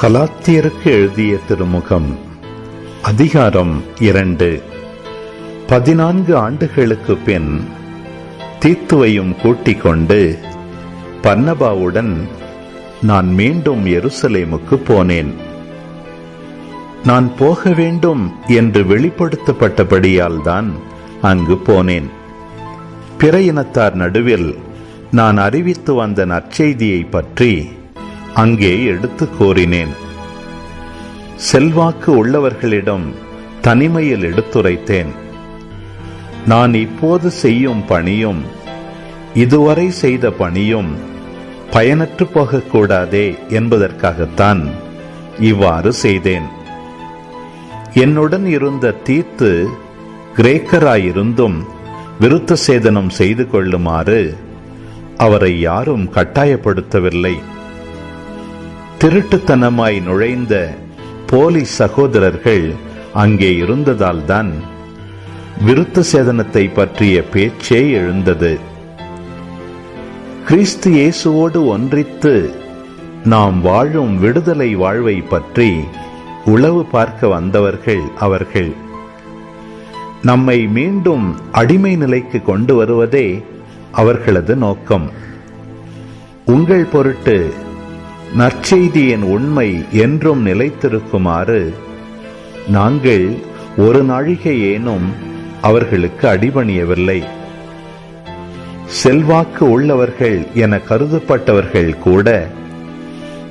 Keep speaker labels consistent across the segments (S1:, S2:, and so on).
S1: கலாத்தியருக்கு எழுதிய திருமுகம் அதிகாரம் இரண்டு. பதினான்கு ஆண்டுகளுக்கு பின் தீத்துவையும் கூட்டிக் கொண்டு பன்னபாவுடன் நான் மீண்டும் எருசலேமுக்கு போனேன். நான் போக வேண்டும் என்று வெளிப்படுத்தப்பட்டபடியால் தான் அங்கு போனேன். பிற இனத்தார் நடுவில் நான் அறிவித்து வந்த நற்செய்தியை பற்றி அங்கே எடுத்து கோரினேன். செல்வாக்கு உள்ளவர்களிடம் தனிமையில் எடுத்துரைத்தேன். நான் இப்போது செய்யும் பணியும் இதுவரை செய்த பணியும் பயனற்று போகக்கூடாதே என்பதற்காகத்தான் இவ்வாறு செய்தேன். என்னுடன் இருந்த தீத்து கிரேக்கராயிருந்தும் விருத்த சேதனம் செய்து கொள்ளுமாறு அவரை யாரும் கட்டாயப்படுத்தவில்லை. திருட்டுத்தனமாய் நுழைந்த போலி சகோதரர்கள் அங்கே இருந்ததால்தான் விருத்த சேதனத்தை பற்றிய பேச்சே எழுந்தது. கிறிஸ்து இயேசுவோடு ஒன்றித்து நாம் வாழும் விடுதலை வாழ்வை பற்றி உளவு பார்க்க வந்தவர்கள் அவர்கள். நம்மை மீண்டும் அடிமை நிலைக்கு கொண்டு வருவதே அவர்களது நோக்கம். உங்கள் பொருட்டு நற்செய்தியின் உண்மை என்றும் நிலைத்திருக்குமாறு நாங்கள் ஒரு நாழிகை ஏனும் அவர்களுக்கு அடிபணியவில்லை. செல்வாக்கு உள்ளவர்கள் என கருதப்பட்டவர்கள் கூட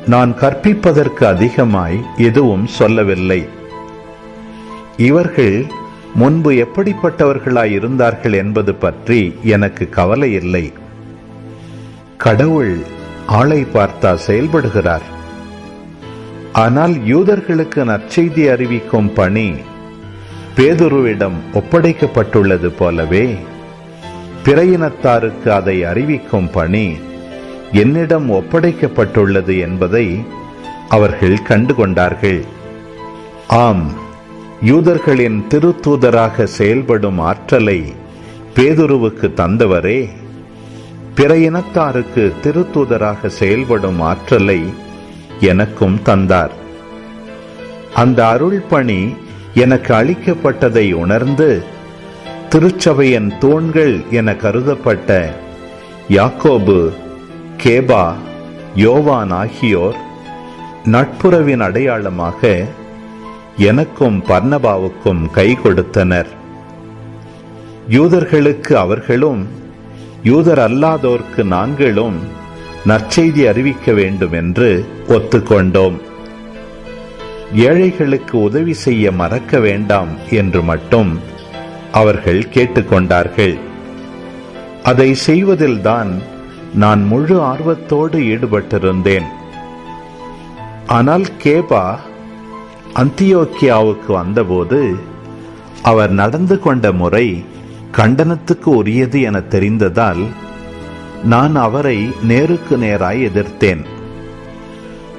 S1: நான் கற்பிப்பதற்கு அதிகமாய் எதுவும் சொல்லவில்லை. இவர்கள் முன்பு எப்படிப்பட்டவர்களாய் இருந்தார்கள் என்பது பற்றி எனக்கு கவலை இல்லை. கடவுள் ஆளை பார்த்தா செயல்படுகிறார். ஆனால் யூதர்களுக்கு நற்செய்தி அறிவிக்கும் பணி பேதுருவிடம் ஒப்படைக்கப்பட்டுள்ளது போலவே பிற இனத்தாருக்கு அதை அறிவிக்கும் பணி என்னிடம் ஒப்படைக்கப்பட்டுள்ளது என்பதை அவர்கள் கண்டுகொண்டார்கள். ஆம் யூதர்களின் திருத்தூதராக செயல்படும் ஆற்றலை பேதுருவுக்கு தந்தவரே. பிற இனத்தாருக்கு திருத்தூதராக செயல்படும் ஆற்றலை எனக்கும் தந்தார். அந்த அருள் பணி எனக்கு அளிக்கப்பட்டதை உணர்ந்து திருச்சபையின் தூண்கள் என கருதப்பட்ட யாக்கோபு கேபா யோவான் ஆகியோர் நட்புறவின் அடையாளமாக எனக்கும் பர்ணபாவுக்கும் கை கொடுத்தனர். யூதர்களுக்கு அவர்களும் யூதர் அல்லாதோர்க்கு நாங்களும் நற்செய்தி அறிவிக்க வேண்டும் என்று ஒத்துக்கொண்டோம். ஏழைகளுக்கு உதவி செய்ய மறக்க வேண்டாம் என்று மட்டும் அவர்கள் கேட்டுக்கொண்டார்கள். அதை செய்வதில்தான் நான் முழு ஆர்வத்தோடு ஈடுபட்டிருந்தேன். ஆனால் கேபா அந்தியோக்கியாவுக்கு வந்தபோது அவர் நடந்து கொண்ட முறை கண்டனத்துக்கு உரியது என தெரிந்ததால் நான் அவரை நேருக்கு நேராய் எதிர்த்தேன்.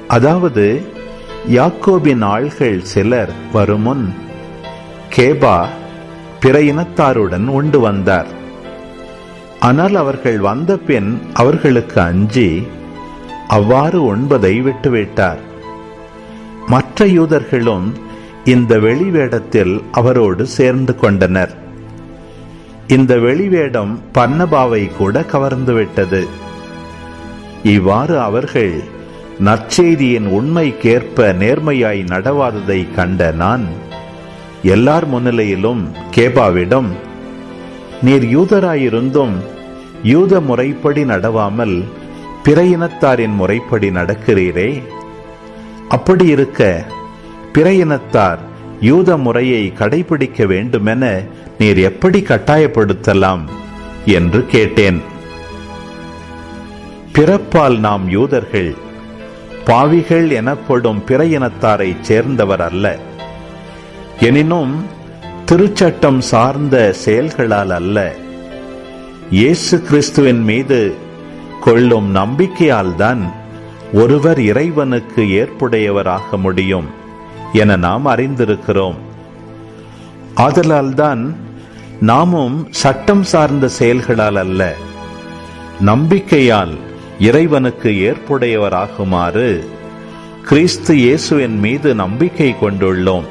S1: அதாவது யாக்கோபின் ஆள்கள் சிலர் வருமுன் கேபா பிற இனத்தாருடன் உண்டு வந்தார். ஆனால் அவர்கள் வந்த பின் அவர்களுக்கு அஞ்சி அவ்வாறு உண்பதை விட்டுவிட்டார். மற்ற யூதர்களும் இந்த வெளிவேடத்தில் அவரோடு சேர்ந்து கொண்டனர். இந்த வெளிவேடம் பன்னபாவை கூட கவர்ந்துவிட்டது. இவ்வாறு அவர்கள் நற்செய்தியின் உண்மைக்கேற்ப நேர்மையாய் நடவாததை கண்ட நான் எல்லார் முன்னிலையிலும் கேபாவிடம் நீர் யூதராயிருந்தும் யூத முறைப்படி நடவாமல் பிற இனத்தாரின் முறைப்படி நடக்கிறீரே? அப்படி இருக்க பிற இனத்தார் யூத முறையை கடைபிடிக்க வேண்டுமென நீர் எப்படி கட்டாயப்படுத்தலாம் என்று கேட்டேன். பிறப்பால் நாம் யூதர்கள் பாவிகள் எனப்படும் பிற இனத்தாரைச் சேர்ந்தவர் அல்ல. எனினும் திருச்சட்டம் சார்ந்த செயல்களால் அல்ல. இயேசு கிறிஸ்துவின் மீது கொள்ளும் நம்பிக்கையால்தான் ஒருவர் இறைவனுக்கு ஏற்புடையவராக முடியும். என நாம் அறிந்திருக்கிறோம். ஆதலால்தான் நாமும் சட்டம் சார்ந்த செயல்களால் அல்ல நம்பிக்கையால் இறைவனுக்கு ஏற்புடையவராகுமாறு கிறிஸ்து இயேசுவின் மீது நம்பிக்கை கொண்டுள்ளோம்.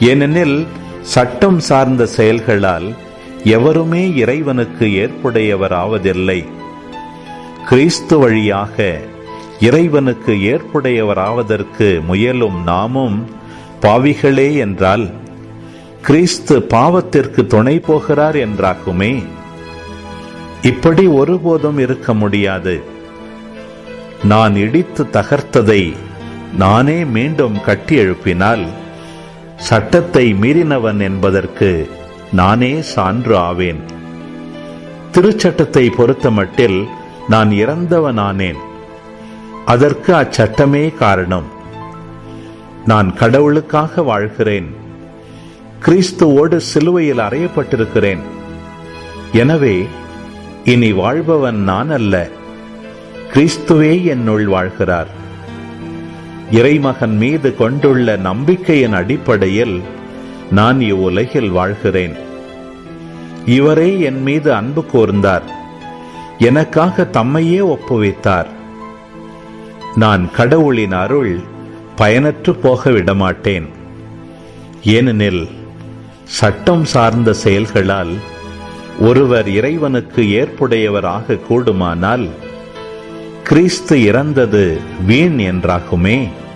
S1: ஏனெனில் சட்டம் சார்ந்த செயல்களால் எவருமே இறைவனுக்கு ஏற்புடையவராவதில்லை. கிறிஸ்து வழியாக இறைவனுக்கு ஏற்புடையவராவதற்கு முயலும் நாமும் பாவிகளே என்றால் கிறிஸ்து பாவத்திற்கு துணை போகிறார் என்றாகுமே இப்படி ஒருபோதும் இருக்க முடியாது. நான் இடித்து தகர்த்ததை நானே மீண்டும் கட்டி எழுப்பினால் சட்டத்தை மீறினவன் என்பதற்கு நானே சான்று ஆவேன். திருச்சட்டத்தை பொறுத்தமட்டில் நான் இறந்தவனானேன். அதற்கு அச்சட்டமே காரணம். நான் கடவுளுக்காக வாழ்கிறேன். கிறிஸ்துவோடு சிலுவையில் அறையப்பட்டிருக்கிறேன். எனவே இனி வாழ்பவன் நான் அல்ல. கிறிஸ்துவே என்னுள் வாழ்கிறார். இறைமகன் மீது கொண்டுள்ள நம்பிக்கையின் அடிப்படையில் நான் இவ்வுலகில் வாழ்கிறேன். இவரே என் மீது அன்பு கூர்ந்தார். எனக்காக தம்மையே ஒப்புவித்தார். நான் கடவுளின் அருள் பயனற்று போக விடமாட்டேன் ஏனெனில் சட்டம் சார்ந்த செயல்களால் ஒருவர் இறைவனுக்கு ஏற்புடையவராக கூடுமானால் கிறிஸ்து இறந்தது வீண் என்றாகுமே.